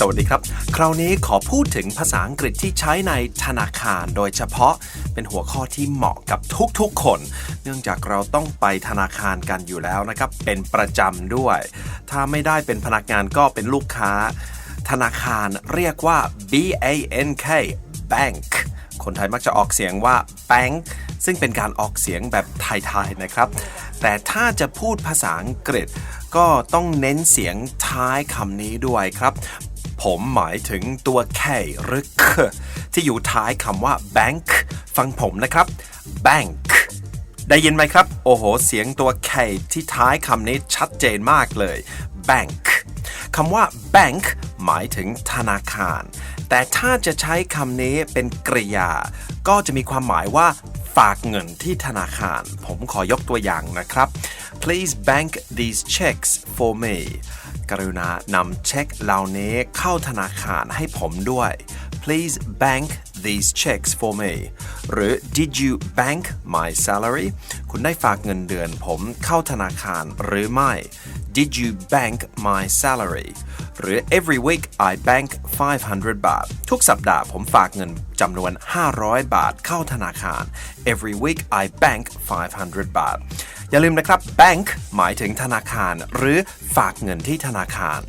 สวัสดีครับ คราวนี้ขอพูดถึงภาษาอังกฤษที่ใช้ในธนาคาร โดยเฉพาะเป็นหัวข้อที่เหมาะกับทุกๆคน เนื่องจากเราต้องไปธนาคารกันอยู่แล้วนะครับ เป็นประจำด้วย ถ้าไม่ได้เป็นพนักงานก็เป็นลูกค้า ธนาคารเรียกว่า B A N K bank คนไทยมักจะออกเสียงว่า bank ซึ่งเป็นการออกเสียงแบบไทยๆนะครับ แต่ถ้าจะพูดภาษาอังกฤษก็ต้องเน้นเสียงท้ายคำนี้ด้วยครับ ผมหมายถึงตัว K หรือ K ที่อยู่ท้ายคำว่า bank ฟังผมนะครับ bank ได้ยินไหมครับ โอ้โห เสียงตัว K ที่ท้ายคำนี้ชัดเจนมากเลย bank คำว่า bank หมายถึงธนาคาร แต่ถ้าจะใช้คำนี้เป็นกริยา ก็จะมีความหมายว่าฝากเงินที่ธนาคาร ผมขอยกตัวอย่างนะครับ please bank these checks for me กรุณานำเช็คเหล่านี้เข้าธนาคารให้ผมด้วย please bank these checks for me หรือ did you bank my salary คุณได้ฝากเงินเดือนผมเข้าธนาคารหรือไม่ did you bank my salary หรือ every week I bank 500 บาท ทุกสัปดาห์ผมฝากเงินจำนวน 500 บาทเข้าธนาคาร every week I bank 500 บาท อย่าลืมนะครับ bank หมายถึงธนาคาร หรือฝากเงินที่ธนาคาร